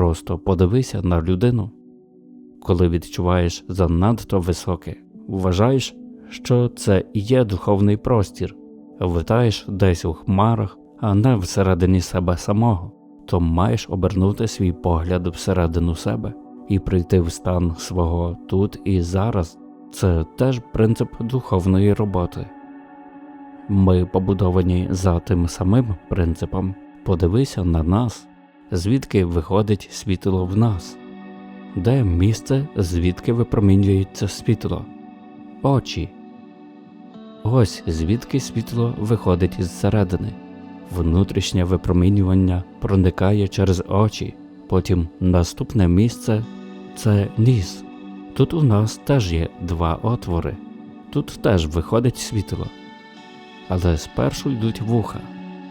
Просто подивися на людину. Коли відчуваєш занадто високе, вважаєш, що це і є духовний простір, витаєш десь у хмарах, а не всередині себе самого, то маєш обернути свій погляд всередину себе і прийти в стан свого тут і зараз. Це теж принцип духовної роботи. Ми побудовані за тим самим принципом подивися на нас, звідки виходить світло в нас, де місце, звідки випромінюється світло, очі. Ось звідки світло виходить із середини. Внутрішнє випромінювання проникає через очі, потім наступне місце це ніс. Тут у нас теж є два отвори, тут теж виходить світло. Але спершу йдуть вуха.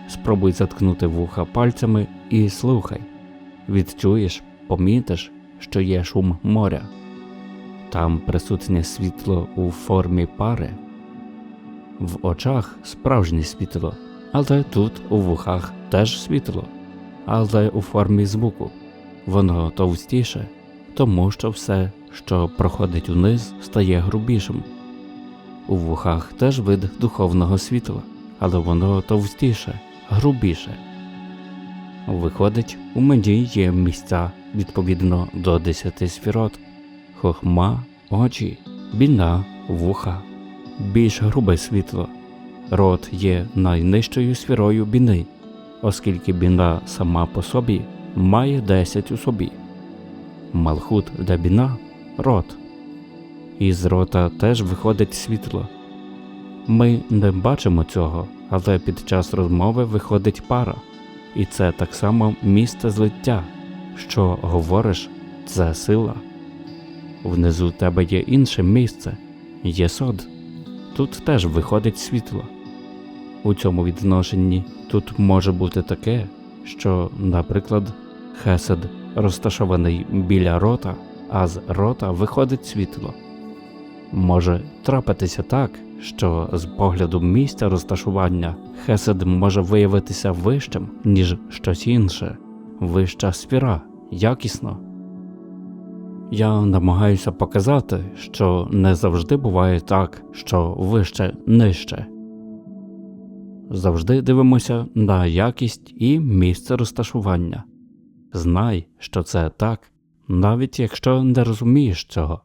Спробуй заткнути вуха пальцями і слухай. Відчуєш, помітиш, що є шум моря. Там присутнє світло у формі пари. В очах справжнє світло, але тут у вухах теж світло, але у формі звуку. Воно товстіше, тому що все, що проходить униз, стає грубішим. У вухах теж вид духовного світла, але воно товстіше, грубіше. Виходить, у мені є місця відповідно до десяти сфірот хохма, очі, біна, вуха, більш грубе світло. Рот є найнижчою сфірою біни, оскільки біна сама по собі має 10 у собі. Малхут де біна рот. Із рота теж виходить світло. Ми не бачимо цього, але під час розмови виходить пара, і це так само місце злиття, що говориш, це сила. Внизу тебе є інше місце, єсод. Тут теж виходить світло. У цьому відношенні тут може бути таке, що, наприклад, хесед розташований біля рота, а з рота виходить світло. Може трапитися так, що з погляду місця розташування хесед може виявитися вищим, ніж щось інше, вища сфера, якісно. Я намагаюся показати, що не завжди буває так, що вище нижче. Завжди дивимося на якість і місце розташування. Знай, що це так, навіть якщо не розумієш цього.